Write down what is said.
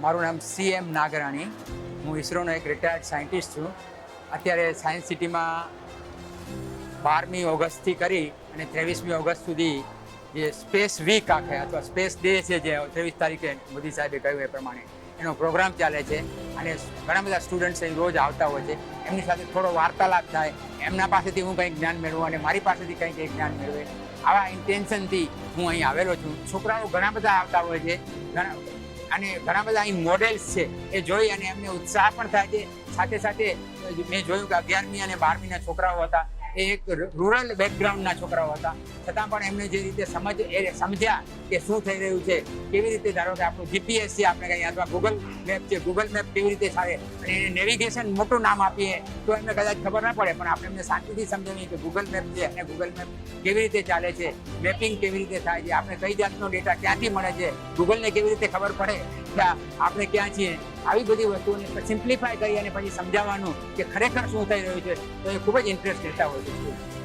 મારું નામ C M નાગરાણી. હું ઇસરોનો એક રિટાયર્ડ સાયન્ટિસ્ટ છું. અત્યારે સાયન્સ સિટીમાં બારમી ઓગસ્ટથી કરી અને ત્રેવીસમી ઓગસ્ટ સુધી જે સ્પેસ વીક આખે અથવા સ્પેસ ડે છે જે ત્રેવીસ તારીખે મોદી સાહેબે કહ્યું એ પ્રમાણે એનો પ્રોગ્રામ ચાલે છે અને ઘણા બધા સ્ટુડન્ટ્સ અહીં રોજ આવતા હોય છે. એમની સાથે થોડો વાર્તાલાપ થાય, એમના પાસેથી હું કંઈક જ્ઞાન મેળવું અને મારી પાસેથી કંઈક એક જ્ઞાન મેળવે. આવા ઇન્ટેન્શનથી હું અહીં આવેલો છું. છોકરાઓ ઘણા બધા આવતા હોય છે. ઘણા અને ઘણા બધા અહીં મોડેલ્સ છે, એ જોઈ અને એમને ઉત્સાહ પણ થાય છે. સાથે સાથે મેં જોયું કે અગિયારમી અને બારમીના છોકરાઓ હતા. એ એક રૂરલ બેકગ્રાઉન્ડના છોકરાઓ હતા. છતાં પણ એમને જે રીતે સમજ, એ સમજ્યા કે શું થઈ રહ્યું છે, કેવી રીતે ધારો કે આપણું જીપીએસ છે આપણે કહીએ અથવા ગૂગલ મેપ છે ગૂગલ મેપ કેવી રીતે થાય અને એને નેવિગેશન મોટું નામ આપીએ, તો એમને કદાચ ખબર ના પડે, પણ આપણે એમને શાંતિથી સમજાવીએ કે ગૂગલ મેપ છે અને ગૂગલ મેપ કેવી રીતે ચાલે છે મેપિંગ કેવી રીતે થાય છે, આપણે કઈ જાતનો ડેટા ક્યાંથી મળે છે ગૂગલને કેવી રીતે ખબર પડે, કે આપણે ક્યાં છીએ. આવી બધી વસ્તુઓને સિમ્પ્લિફાય કરી અને પછી સમજાવવાનું કે ખરેખર શું થઈ રહ્યું છે, તો એ ખૂબ જ ઇન્ટરેસ્ટ લેતા હોય છે.